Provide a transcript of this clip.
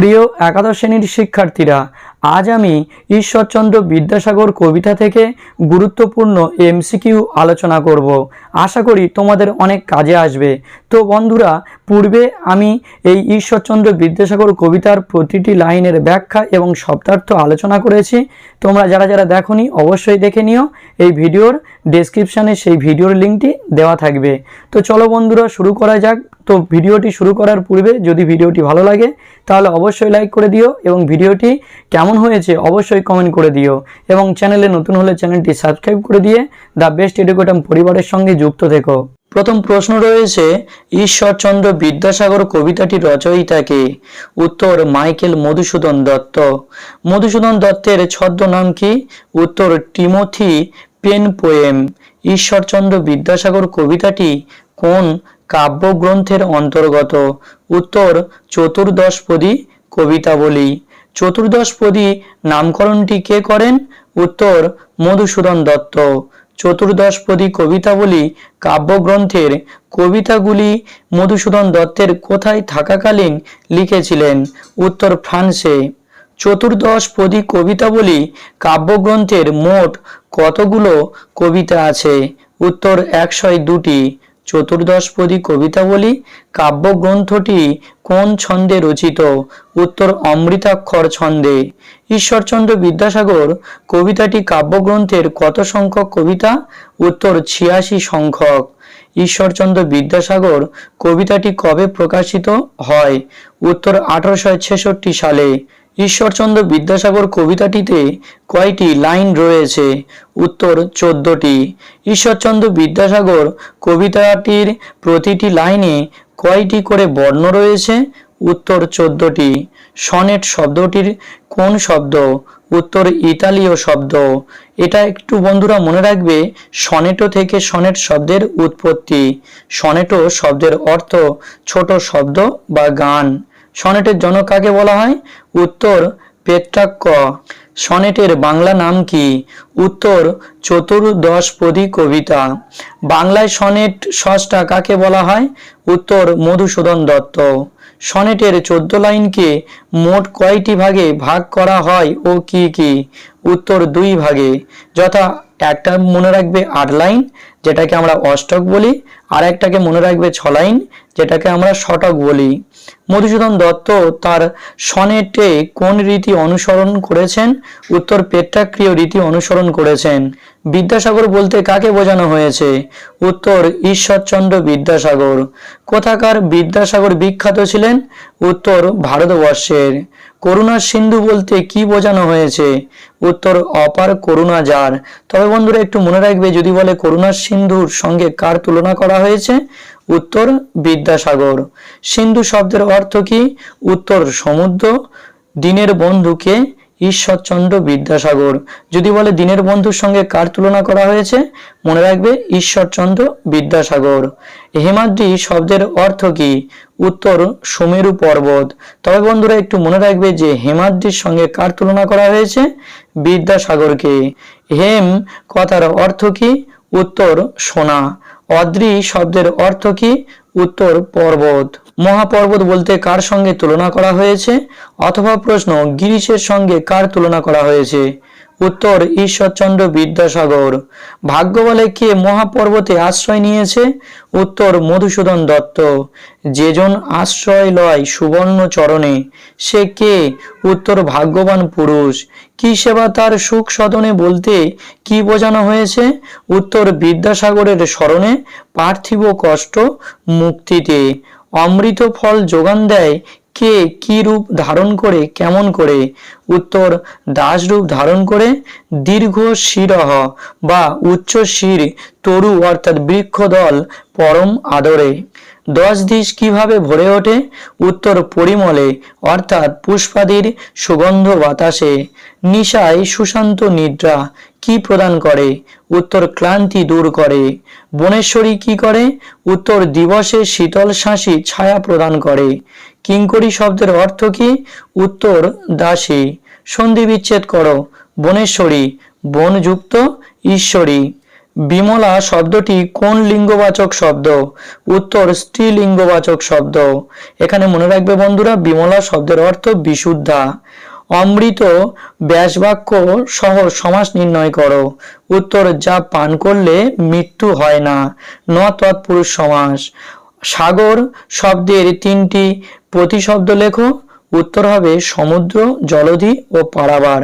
প্রিয় একাদশ শ্রেণির শিক্ষার্থীরা আজ আমি ঈশ্বরচন্দ্র বিদ্যাসাগর কবিতা থেকে গুরুত্বপূর্ণ এমসিকিউ আলোচনা করব। আশা করি তোমাদের অনেক কাজে আসবে। তো বন্ধুরা, পূর্বে আমি এই ঈশ্বরচন্দ্র বিদ্যাসাগর কবিতার প্রতিটি লাইনের ব্যাখ্যা এবং শব্দার্থ আলোচনা করেছি। তোমরা যারা যারা দেখোনি, অবশ্যই দেখে নিও। এই ভিডিওর ডেসক্রিপশানে সেই ভিডিওর লিঙ্কটি দেওয়া থাকবে। তো চলো বন্ধুরা, শুরু করা যাক। তো ভিডিওটি শুরু করার পূর্বে যদি ভিডিওটি ভালো লাগে, তাহলে অবশ্যই লাইক করে দিও এবং ভিডিওটি কেমন হয়েছে অবশ্যই কমেন্ট করে দিও। এবং চ্যানেলে নতুন হলে চ্যানেলটি সাবস্ক্রাইব করে দিয়ে দ্য বেস্ট এডুকেটাম পরিবারের সঙ্গে যুক্ত থেকো। প্রথম প্রশ্ন রয়েছে, ঈশ্বরচন্দ্র বিদ্যাসাগর কবিতাটি রচয়িতাকে উত্তর, মাইকেল মধুসূদন দত্ত। মধুসূদন দত্তের ছদ্মনাম কি? উত্তর, Timothy pen poem. Ishwarchandra Vidyasagar কবিতাটি কোন কাব্যগ্রন্থের অন্তর্গত? উত্তর চতুর্দশপদী কবিতাবলী। চতুর্দশপদী নামকরণটি কে করেন? উত্তর, মধুসূদন দত্ত। চতুর্দশপদী কবিতাবলী কাব্যগ্রন্থের কবিতাগুলি মধুসূদন দত্তের কোথায় থাকাকালীন লিখেছিলেন? উত্তর, ফ্রান্সে। চতুর্দশপদী কবিতাবলী কাব্যগ্রন্থের মোট কতগুলো কবিতা আছে? উত্তর, একশয় দুটি। চতুর্দশপদী কবিতাবলী কাব্যগ্রন্থটি কোন ছন্দে রচিত? উত্তর, অমৃতাক্ষর ছন্দে। ঈশ্বরচন্দ্র বিদ্যাসাগর, কবিতাটি কাব্যগ্রন্থের কত সংখ্যক কবিতা? উত্তর, ছিয়াশি সংখ্যক। ঈশ্বরচন্দ্র বিদ্যাসাগর, কবিতাটি কবে প্রকাশিত হয়? উত্তর, আঠারোশো ছেষট্টি সালে। ঈশ্বরচন্দ্র বিদ্যাসাগর কবিতাটিতে কয়টি লাইন রয়েছে? উত্তর চোদ্দটি। ঈশ্বরচন্দ্র বিদ্যাসাগর কবিতাটির প্রতিটি লাইনে কয়টি করে বর্ণ রয়েছে? উত্তর চোদ্দটি। সনেট শব্দটির কোন শব্দ? উত্তর ইতালীয় শব্দ। এটা একটু বন্ধুরা মনে রাখবে, সনেটো থেকে সনেট শব্দের উৎপত্তি। সনেটো শব্দের অর্থ ছোট শব্দ বা গান। সনেটের জনক কাকে বলা হয়? উত্তর পেট্রাক্য সনেটের বাংলা নাম কি? উত্তর, চতুর্দশপদী কবিতা। বাংলায় সনেট ষষ্ঠা কাকে বলা হয়? উত্তর, মধুসূদন দত্ত। সনেটের চোদ্দ লাইনকে মোট কয়টি ভাগে ভাগ করা হয় ও কি কি? উত্তর দুই ভাগে, যথা একটা মনে রাখবে আট লাইন, যেটাকে আমরা অষ্টক বলি, আর একটাকে মনে রাখবে ছ লাইন, যেটাকে আমরা শতক বলি। মধুসূদন দত্ত তার সনেটে কোন রীতি অনুসরণ করেছেন? উত্তর পেট্রাক্রিয় রীতি অনুসরণ করেছেন। বিদ্যাসাগর বলতে কাকে বোঝানো হয়েছে? উত্তর ঈশ্বরচন্দ্র বিদ্যাসাগর। কোথাকার বিদ্যাসাগর বিখ্যাত ছিলেন? উত্তর ভারতবর্ষের। করুণার সিন্ধু বলতে কি বোঝানো হয়েছে? উত্তর, অপার করুণা যার। তবে বন্ধুরা, একটু মনে রাখবে, যদি বলে করুণার সিন্ধুর সঙ্গে কার তুলনা করা হয়েছে? উত্তর, বিদ্যাসাগর। সিন্ধু শব্দের অর্থ কি? উত্তর, সমুদ্র। দিনের বন্ধুকে ঈশ্বরচন্দ্র বিদ্যাসাগর। যদি বলে দিনের বন্ধুর সঙ্গে কার তুলনা করা হয়েছে? মনে রাখবে ঈশ্বরচন্দ্র বিদ্যাসাগর। হেমাদ্রি শব্দের অর্থ কি? উত্তর, সুমেরু পর্বত। তবে বন্ধুরা, একটু মনে রাখবে যে হেমাদ্রির সঙ্গে কার তুলনা করা হয়েছে? বিদ্যাসাগরকে। হেম কথার অর্থ কি? উত্তর, সোনা। অদ্রি শব্দের অর্থ কি? উত্তর, পর্বত। মহাপর্বত বলতে কার সঙ্গে তুলনা করা হয়েছে? অথবা প্রশ্ন, গিরিশের সঙ্গে কার তুলনা করা হয়েছে? উত্তর, ঈশ্বরচন্দ্র বিদ্যাসাগর। ভাগ্য বলে কে মহাপর্বতে আশ্রয় নিয়েছে? উত্তর, মধুসূদন দত্ত। যেজন আশ্রয় লয় সুবর্ণ চরণে সে কে? উত্তর, ভাগ্যবান পুরুষ। কি সেবা তার সুখ সদনে বলতে কি বোঝানো হয়েছে? উত্তর, বিদ্যাসাগরের স্মরণে পার্থিব কষ্ট মুক্তিতে। অমৃত ফল যোগান দেয় কে কি রূপ ধারণ করে, কেমন করে? উত্তর, দাস রূপ ধারণ করে, দীর্ঘ শিরহ বা উচ্চ শির, তরু অর্থাৎ বৃক্ষ দল, পরম আদরে। দশ দিশ কীভাবে ভরে ওঠে? উত্তর, পরিমলে, অর্থাৎ পুষ্পাদির সুগন্ধ বাতাসে। নিশায় সুশান্ত নিদ্রা কি প্রদান করে? উত্তর ক্লান্তি দূর করে। বনেশ্বরী কি করে? উত্তর দিবসে শীতল শাঁসি ছায়া প্রদান করে। কিঙ্করি শব্দের অর্থ কি? উত্তর দাসী। সন্ধি বিচ্ছেদ করো। বনেশ্বরী, বনযুক্ত ঈশ্বরী। বিমলা শব্দটি কোন লিঙ্গবাচক শব্দ? উত্তর স্ত্রীলিঙ্গবাচক শব্দ। এখানে মনে রাখবে বন্ধুরা, বিমলা শব্দের অর্থ বিশুদ্ধা। অমৃত ব্যাসবাক্য সহ সমাস নির্ণয় করো। উত্তর, যা পান করলে মৃত্যু হয় না, ন তৎপুরুষ সমাস। সাগর শব্দের তিনটি প্রতিশব্দ লেখো। উত্তর হবে সমুদ্র, জলধি ও পারাবার।